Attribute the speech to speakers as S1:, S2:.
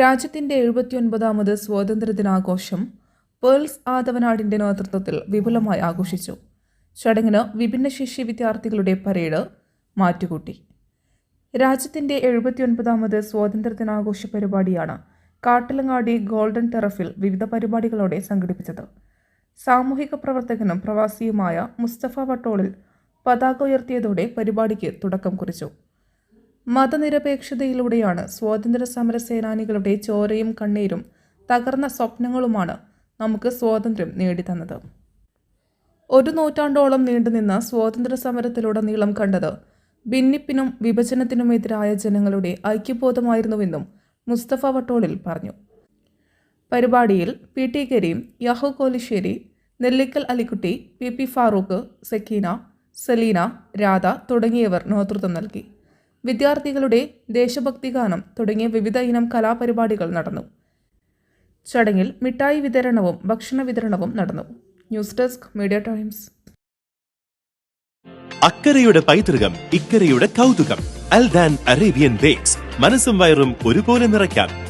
S1: രാജ്യത്തിന്റെ എഴുപത്തിയൊൻപതാമത് സ്വാതന്ത്ര്യദിനാഘോഷം പേൾസ് ആദവനാടിന്റെ നേതൃത്വത്തിൽ വിപുലമായി ആഘോഷിച്ചു. ചടങ്ങിന് വിഭിന്നശേഷി വിദ്യാർത്ഥികളുടെ പരേഡ് മാറ്റുകൂട്ടി. രാജ്യത്തിന്റെ എഴുപത്തിയൊൻപതാമത് സ്വാതന്ത്ര്യദിനാഘോഷ പരിപാടിയാണ് കാട്ടിലങ്ങാടി ഗോൾഡൻ ടെറഫിൽ വിവിധ പരിപാടികളോടെ സംഘടിപ്പിച്ചത്. സാമൂഹിക പ്രവർത്തകനും പ്രവാസിയുമായ മുസ്തഫ വട്ടോളിൽ പതാക ഉയർത്തിയതോടെ പരിപാടിക്ക് തുടക്കം കുറിച്ചു. മതനിരപേക്ഷതയിലൂടെയാണ് സ്വാതന്ത്ര്യ സമര സേനാനികളുടെ ചോരയും കണ്ണീരും തകർന്ന സ്വപ്നങ്ങളുമാണ് നമുക്ക് സ്വാതന്ത്ര്യം നേടിത്തന്നത്. ഒരു നൂറ്റാണ്ടോളം നീണ്ടുനിന്ന സ്വാതന്ത്ര്യ സമരത്തിലുടനീളം കണ്ടത് ഭിന്നിപ്പിനും വിഭജനത്തിനുമെതിരായ ജനങ്ങളുടെ ഐക്യബോധമായിരുന്നുവെന്നും മുസ്തഫ വട്ടോളിൽ പറഞ്ഞു. പരിപാടിയിൽ P T Kareem Yahu Kolissery Nellikkal Alikutty P P Farooq Sakeena Saleena Radha തുടങ്ങിയവർ നേതൃത്വം നൽകി. വിദ്യാർത്ഥികളുടെ ദേശഭക്തി ഗാനം തുടങ്ങിയ വിവിധ ഇനം കലാപരിപാടികൾ നടന്നു. ചടങ്ങിൽ മിഠായി വിതരണവും ഭക്ഷണ വിതരണവും നടന്നു. News desk media times.
S2: അക്കരയുടെ പൈതൃകം ഇക്കരയുടെ കൗതുകം. Aldan Arabian bakes. മനസ്സും വയറും ഒരുപോലെ നിറയ്ക്കാം.